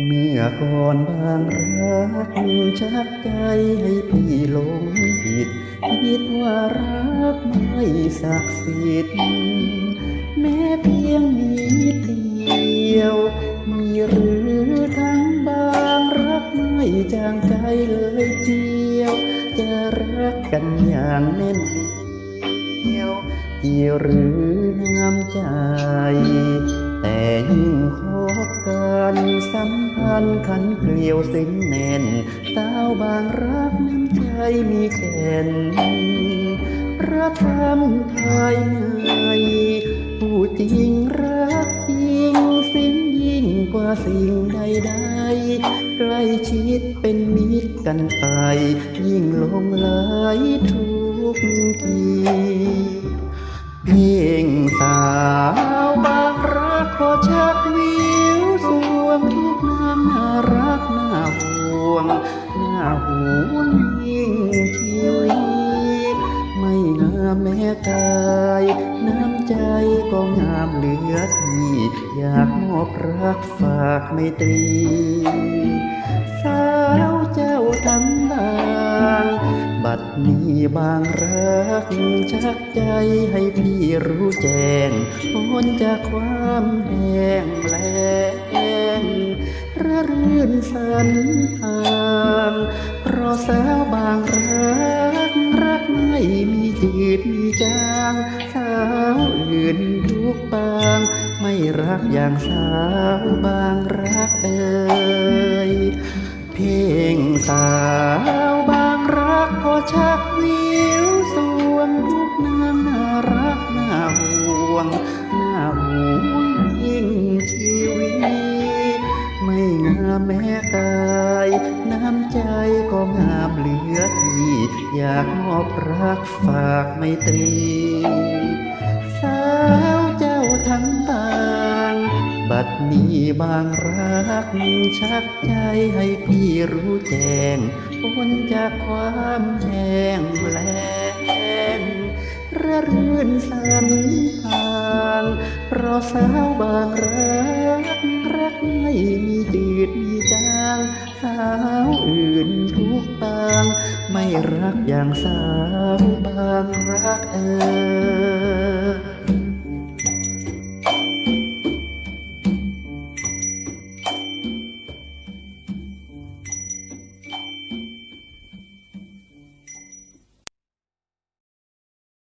เมื่อก่อนบางรักชักใจให้พี่หลงผิดคิดว่ารักไม่ศักดิ์สิทธิ์แม้เพียงนิดเดียว มีหรือทั้งบางรักไม่จางใจเลยเจียว จะรักกันอย่างแน่นเดียวเกี่ยวหรือน้ำใจ แต่ยิ่งค บกันสัมพันธ์ขันเกลียวสิ่งแน่น สาวบางรักน้ำใจมีแก่นรักทำภายผู้จริงรักจริงสิ่งยิ่งกว่าสิ่งใดๆใกล้ชิดเป็นมิตรกันไป ยิ่งลงไหลทุกทีเพียงสาว หน่าห่วยิ่งชีวิตไม่งามแม้กายน้ำใจก็งามเหลือที่อยากมอบรักฝากไมตรีสาวเจ้าทั้งบางบัดนี้บางรัก ชักใจให้พี่รู้แจ้งพ้นจากความแห้งแล้ง ระรื่นสันทางเพราะสาวบางรัก รักไม่มีจืดมีจาง สาวอื่นทุกปาง ไม่รักอย่างสาวบางรักเอ่ยเพียงสาวบางรักก็ชักวิวสวงทุกนางน่ารักน่าห่วง แม้กาย น้ำใจก็งามเหลือที่ อยากมอบรักฝากไม่ตรี สาวเจ้าทั้งบาง บัดนี้บางรัก ชักใจให้พี่รู้แจ้งพ้นจากความแห้งแล้งระรื่นสันทางเพราะสาวบางรักรักไม่มีจืดมีจาง สาวอื่นทุกปาง ไม่รักอย่างสาวบางรักเออ